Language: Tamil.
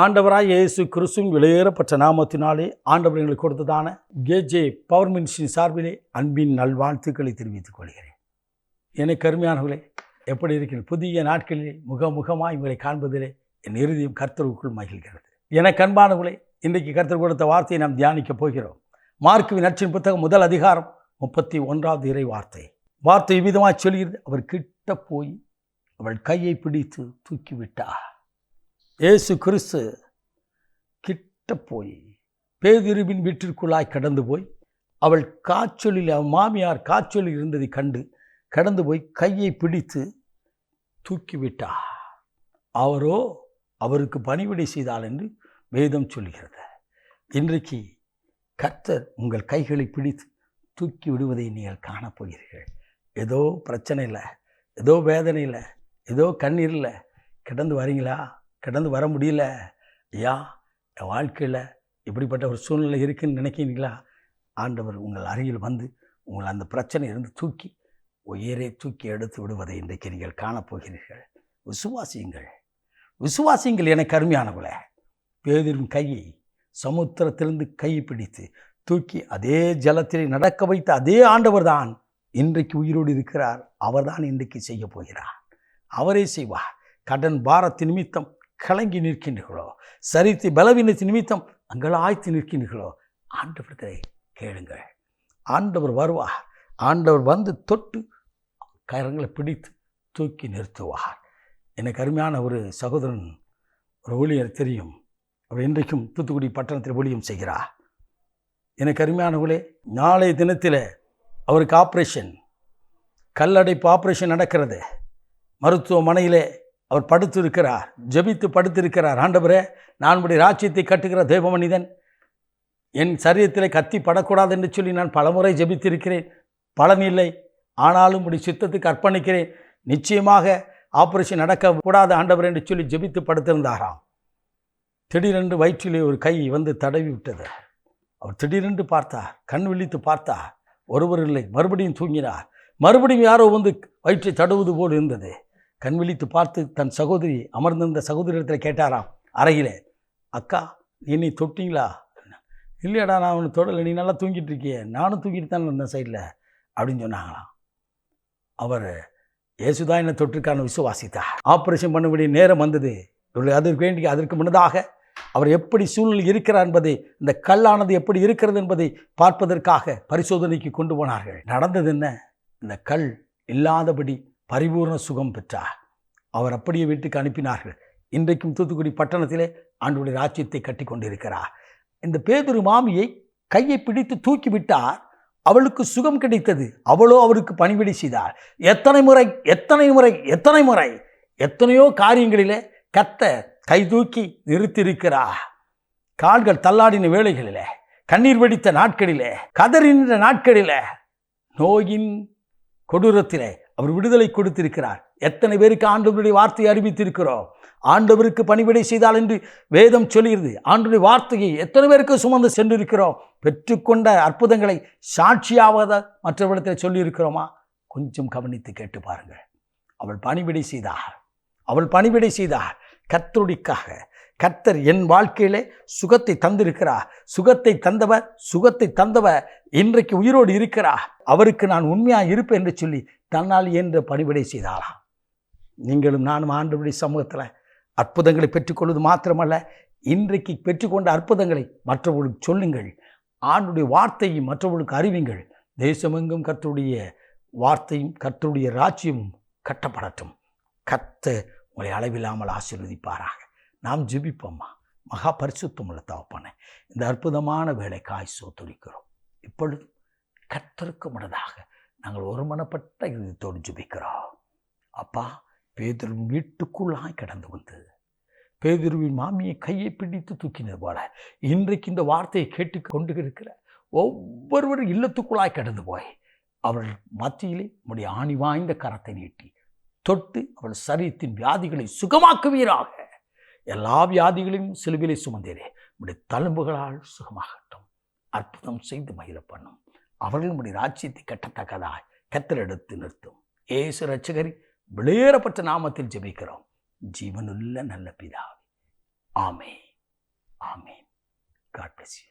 ஆண்டவராய் இயேசு கிறிஸ்துவின் வெளியேறப்பட்ட நாமத்தினாலே ஆண்டவர் எங்களுக்கு கொடுத்ததான கேஜே பவர் மினிஸ்டின் சார்பிலே அன்பின் நல்வாழ்த்துக்களை தெரிவித்துக் கொள்கிறேன். எனக்கு கருமையானவர்களே எப்படி இருக்கிறது புதிய நாட்களிலே முகமுகமாய் உங்களை காண்பதிலே என் இறுதியும் கர்த்தருக்குள் மகிழ்கிறது. எனக்கு அன்பானவர்களே இன்றைக்கு கர்த்தர் கொடுத்த வார்த்தையை நாம் தியானிக்கப் போகிறோம். மார்க்குவின் நற்றின் புத்தகம் முதல் அதிகாரம் முப்பத்தி ஒன்றாவது இறை வார்த்தை. வார்த்தை விதமாக சொல்கிறது அவர் கிட்ட போய் அவள் கையை பிடித்து தூக்கிவிட்டார். இயேசு கிறிஸ்து கிட்ட போய் பேதிருவின் வீட்டிற்குள்ளாய் கடந்து போய் அவள் காய்ச்சலில் அவன் மாமியார் காய்ச்சலில் இருந்ததை கண்டு கடந்து போய் கையை பிடித்து தூக்கிவிட்டார். அவரோ அவருக்கு பணிவிடை செய்தாள் என்று வேதம் சொல்கிறது. இன்றைக்கு கர்த்தர் உங்கள் கைகளை பிடித்து தூக்கி விடுவதை நீங்கள் காணப்போகிறீர்கள் ஏதோ பிரச்சனை இல்லை ஏதோ வேதனை இல்லை ஏதோ கண்ணீர் இல்லை கிடந்து வரீங்களா? கடந்து வர முடியல. ஐயா என் வாழ்க்கையில் இப்படிப்பட்ட ஒரு சூழ்நிலை இருக்குன்னு நினைக்கிறீங்களா? ஆண்டவர் உங்கள் அருகில் வந்து உங்களை அந்த பிரச்சனையிலிருந்து தூக்கி உயிரை தூக்கி எடுத்து விடுவதை இன்றைக்கு நீங்கள் காணப்போகிறீர்கள். விசுவாசியுங்கள். விசுவாசியுங்கள் எனக்கு அருமையானவளே பேதிரும் கையை சமுத்திரத்திலிருந்து கை பிடித்து தூக்கி அதே ஜலத்திலே நடக்க வைத்த அதே ஆண்டவர் தான் இன்றைக்கு உயிரோடு இருக்கிறார். அவர்தான் இன்றைக்கு செய்ய போகிறார். அவரே செய்வார். கடன் பாரத்தின் நிமித்தம் கலங்கி நிற்கின்றீர்களோ? சரித்து பலவீனத்தின் நிமித்தம் அங்கலாய்த்து நிற்கின்றீர்களோ? ஆண்டவர்களை கேளுங்கள். ஆண்டவர் வருவார். ஆண்டவர் வந்து தொட்டு கரங்களை பிடித்து தூக்கி நிறுத்துவார். எனக்கு அருமையான ஒரு சகோதரன் ஒரு ஊழியர் தெரியும். அவர் இன்றைக்கும் தூத்துக்குடி பட்டணத்தில் ஊழியம் செய்கிறார். எனக்கு அருமையானவர்களே நாளைய தினத்தில் அவருக்கு ஆப்ரேஷன் கல்லடைப்பு ஆப்ரேஷன் நடக்கிறது. மருத்துவமனையிலே அவர் படுத்து ஜபித்து ஜெபித்து படுத்திருக்கிறார். ஆண்டவரே நான் உடைய ராஜ்யத்தை கட்டுகிற தேவ மனிதன் என் சரீரத்தில் கத்தி படக்கூடாது என்று சொல்லி நான் பலமுறை ஜபித்திருக்கிறேன். பலன் இல்லை. ஆனாலும் உடைய சித்தத்துக்கு அர்ப்பணிக்கிறேன். நிச்சயமாக ஆப்ரேஷன் நடக்கக்கூடாது ஆண்டவர் என்று சொல்லி ஜெபித்து படுத்திருந்தாராம். திடீரென்று வயிற்றிலே ஒரு கை வந்து தடவி விட்டது. அவர் திடீரென்று பார்த்தார் கண் விழித்து பார்த்தார். ஒருவர் இல்லை மறுபடியும் தூங்கினார். மறுபடியும் யாரோ வந்து வயிற்றை தடுவது போல் இருந்தது. கண் விழித்து பார்த்து தன் சகோதரி அமர்ந்திருந்த சகோதரிடத்தில் கேட்டாராம் அறையிலே அக்கா நீ தொட்டிங்களா? இல்லையாடா நான் அவனை தொடலை நீ நல்லா தூங்கிட்டு இருக்கியே நானும் தூங்கிட்டு தான் இருந்தேன் சைடில் அப்படின்னு சொன்னாங்களாம். அவர் இயேசுதான் என்னை தொற்றுக்கான விசுவாசித்தா ஆப்ரேஷன் பண்ண வேண்டிய நேரம் வந்தது. இவர்கள் அதற்கு வேண்டிய அதற்கு முன்னதாக அவர் எப்படி சூழ்நிலை இருக்கிறார் என்பதை இந்த கல்லானது எப்படி இருக்கிறது என்பதை பார்ப்பதற்காக பரிசோதனைக்கு கொண்டு போனார்கள். நடந்தது என்ன? இந்த கல் இல்லாதபடி பரிபூர்ண சுகம் பெற்றார். அவர் அப்படியே வீட்டுக்கு அனுப்பினார்கள். இன்றைக்கும் தூத்துக்குடி பட்டணத்திலே ஆண்டுடைய ராஜ்யத்தை கட்டி கொண்டிருக்கிறார். இந்த பேதுரு மாமியை கையை பிடித்து தூக்கி விட்டார். அவளுக்கு சுகம் கிடைத்தது. அவளோ அவருக்கு பணிவிடை செய்தார் எத்தனை முறை எத்தனை முறை எத்தனை முறை எத்தனையோ காரியங்களிலே கத்த கை தூக்கி நிறுத்தியிருக்கிறார். கால்கள் தள்ளாடின வேளைகளிலே கண்ணீர் வெடித்த நாட்களிலே கதறின்ற நாட்களிலே நோயின் கொடூரத்திலே அவர் விடுதலை கொடுத்திருக்கிறார். எத்தனை பேருக்கு ஆண்டவருடைய வார்த்தையை அறிவித்திருக்கிறோம்? ஆண்டவருக்கு பணிவிடை செய்தால் என்று வேதம் சொல்கிறது. ஆண்டுடைய வார்த்தையை எத்தனை பேருக்கு சுமந்து சென்றிருக்கிறோம்? பெற்றுக்கொண்ட அற்புதங்களை சாட்சியாவத மற்றவரிடத்தில் சொல்லியிருக்கிறோமா? கொஞ்சம் கவனித்து கேட்டு பாருங்கள். அவள் பணிவிடை செய்தார் அவள் பணிவிடை செய்தார் கத்தருடிக்காக கர்த்தர் என் வாழ்க்கையிலே சுகத்தை தந்திருக்கிறார் சுகத்தை தந்தவர் சுகத்தை தந்தவர் இன்றைக்கு உயிரோடு இருக்கிறா. அவருக்கு நான் உண்மையாக இருப்பேன் என்று சொல்லி தன்னால் இயன்ற பணிவிடை செய்தாராம் நீங்களும் நானும் ஆண்டுபடி சமூகத்தில் அற்புதங்களை பெற்றுக்கொள்வது மாத்திரமல்ல இன்றைக்கு பெற்றுக்கொண்ட அற்புதங்களை மற்றவர்களுக்கு சொல்லுங்கள். ஆண்டுடைய வார்த்தையை மற்றவர்களுக்கு அறிவிங்கள். தேசமெங்கும் கர்த்தருடைய வார்த்தையும் கர்த்தருடைய ராஜ்யமும் கட்டப்படட்டும். கத்த உங்களை அளவில்லாமல் ஆசீர்வதிப்பாராக. நாம் ஜெபிப்போம்மா. மகா பரிசுத்தமுள்ள தவப்பானே இந்த அற்புதமான வேலைக்காய் சோத்துரிக்கிறோம் இப்பொழுது கர்த்தருக்கு முன்னதாக நாங்கள் ஒருமனப்பட்ட இதயத்தோடு ஜெபிக்கிறோம். அப்பா பேதரும் வீட்டுக்குள்ளாய் கடந்து வந்தது பேதுருவின் மாமியை கையை பிடித்து தூக்கினது போல இன்றைக்கு இந்த வார்த்தையை கேட்டு கொண்டு இருக்கிற ஒவ்வொருவரும் இல்லத்துக்குள்ளாய் கடந்து போய் அவள் மத்தியிலே உடைய ஆணி வாய்ந்த கரத்தை நீட்டி தொட்டு அவள் சரீரத்தின் வியாதிகளை சுகமாக்குவீராக. எல்லா வியாதிகளையும் சிலுவிலை சுமந்தீரே. உடைய தழும்புகளால் சுகமாகட்டும். அற்புதம் செய்து மகிழ பண்ணும் அவர்கள் உடைய ராஜ்யத்தை கட்டத்தக்கதாய் கத்தரெடுத்து நிறுத்தும். ஏசு ரட்சகரி வெளியேறப்பட்ட நாமத்தில் ஜெபிக்கிறோம். ஜீவனுள்ள நல்ல பிதாவே. ஆமே ஆமே காட் பிளஸ் யூ